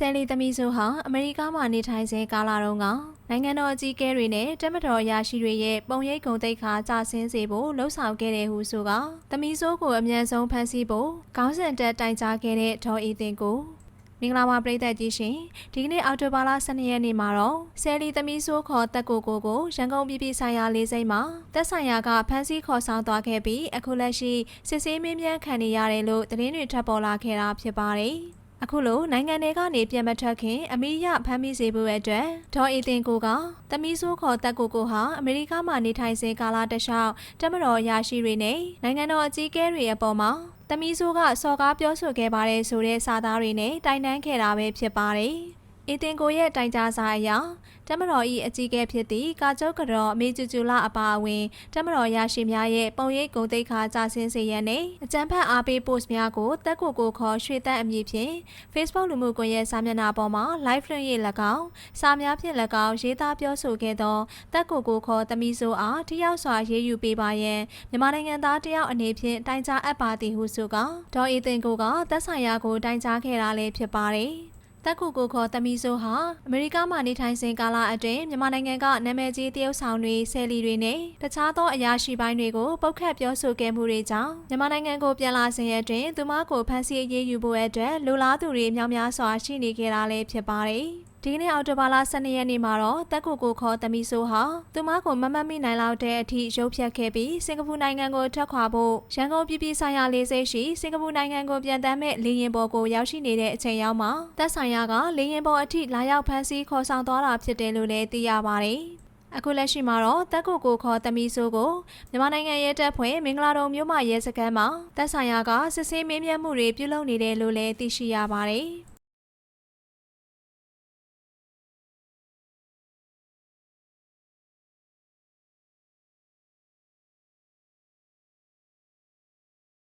ဆယ်လီသမီးဆိုဟာအမေရိကမှာနေထိုင်စဉ်ကာလတုန်းကနိုင်ငံတော်အကြီးအကဲတွေနဲ့တက်မတော်အရာရှိတွေရဲ့ပုံရိပ်ဂုံတိတ်ခါကြာဆင်းစေဖို့လှုံ့ဆော်ခဲ့တဲ့ဟုဆိုကသမီးဆိုးကိုအမြန်ဆုံးဖမ်းဆီးဖို့ခေါင်းစဉ်တက်တိုင်ကြားခဲ့တဲ့ဒေါ်အေးတင်ကိုမင်္ဂလာပါပရိသတ်ကြီးရှင်ဒီကနေ့အော်တိုဘာလ12ရက်နေ့မှာတော့ဆယ်လီသမီးဆိုးခေါ်တက်ကိုကိုကိုရန်ကုန်ပြည်ပြည်ဆိုင်ရာလေးစိမ်းမှာတက်ဆိုင်ရာကဖမ်းဆီးခေါ်ဆောင်သွားခဲ့ပြီးအခုလက်ရှိစစ်ဆေးမင်းမြန်းခံနေရတယ်လို့သတင်းတွေထပ်ပေါ်လာခဲ့တာဖြစ်ပါတယ် အခုလိုနိုင်ငံတွေကနေပြန်မထွက်ခင်အမေရဖမ်းမိစေဖို့အတွက်ဒေါ်အေတင်ကိုကတမီးဆိုးခေါ်တက်ကိုကိုဟာအမေရိကမှာနေထိုင်စဉ်ကာလတစ်လျှောက်တမတော်ရရှိတွေနဲ့နိုင်ငံတော်အကြီးအကဲတွေအပေါ်မှာတမီးဆိုးကစော်ကားပြောဆိုခဲ့ပါတယ်ဆိုတဲ့စာသားတွေနဲ့တိုင်တန်းခဲ့တာပဲဖြစ်ပါတယ် အေတင်ကိုရဲ့တိုင်ကြားစာအရတမတော်ဤအကြီးအကဲဖြစ်သည့်ကာကျုပ်ကတော့အမေကျူကျူလာအပါအဝင်တမတော်ရရှိများရဲ့ပုံရိပ်ဂုံတိတ်ခါကြာဆင်းစေရန်နဲ့အကြံဖတ်အားပေး post များကိုတက်ကိုကိုခေါ်ရွှေတက်အမည်ဖြင့် Facebook လူမှုကွန်ရက်စာမျက်နှာပေါ်မှာ live လွှင့်ရ၎င်းစာများဖြင့်၎င်းရေးသားပြောဆိုခဲ့သောတက်ကိုကိုခေါ်သမီးဆိုအားထိရောက်စွာရေးယူပေးပါရန်မြန်မာနိုင်ငံသားတယောက်အနေဖြင့်တိုင်ကြားအပ်ပါသည်ဟုဆိုကဒေါ်အေတင်ကိုကသက်ဆိုင်ရာကိုတိုင်ကြားခဲ့တာလည်းဖြစ်ပါတယ် တက်ခုကိုခေါ်သမီးဆိုဟာအမေရိကမှာနေထိုင်စဉ်ကာလအတွင်းမြန်မာနိုင်ငံကနာမည်ကြီးတရုတ်ဆောင်တွေဆယ်လီတွေနဲ့တခြားသောအရာရှိပိုင်းတွေကိုပုတ်ခတ်ပြောဆိုခဲ့မှုတွေကြောင့်မြန်မာနိုင်ငံကိုပြန်လာစဉ်အတွင်းသူမကိုဖမ်းဆီးအရေးယူဖို့အတွက်လူလားသူတွေများများစွာရှိနေခဲ့တာလည်းဖြစ်ပါတယ် ဒီကနေ့အော်တိုဘာလ12ရက်နေ့မှာတော့တက်ကိုကိုခေါ်သမီးဆိုဟာသူမကိုမမတ်မိနိုင်လောက်တဲ့အထိရုပ်ဖြတ်ခဲ့ပြီးစင်ကာပူနိုင်ငံကိုထွက်ခွာဖို့ရန်ကုန်ပြည်ပြည်ဆိုင်ရာလေဆိပ်ရှိစင်ကာပူနိုင်ငံကိုပြန်တမ်းမဲ့လေယာဉ်ပေါ်ကိုရောက်ရှိနေတဲ့အချိန်ရောက်မှာတက်ဆိုင်ရာကလေယာဉ်ပေါ်အထိလာရောက်ဖမ်းဆီးခေါ်ဆောင်သွားတာဖြစ်တယ်လို့လည်းသိရပါတယ်အခုလက်ရှိမှာတော့တက်ကိုကိုခေါ်သမီးဆိုကိုမြန်မာနိုင်ငံရဲတပ်ဖွဲ့မင်္ဂလာတုံမြို့မရဲစခန်းမှာတက်ဆိုင်ရာကစစ်ဆေးမင်းမြတ်မှုတွေပြုလုပ်နေတယ်လို့လည်းသိရှိရပါတယ်။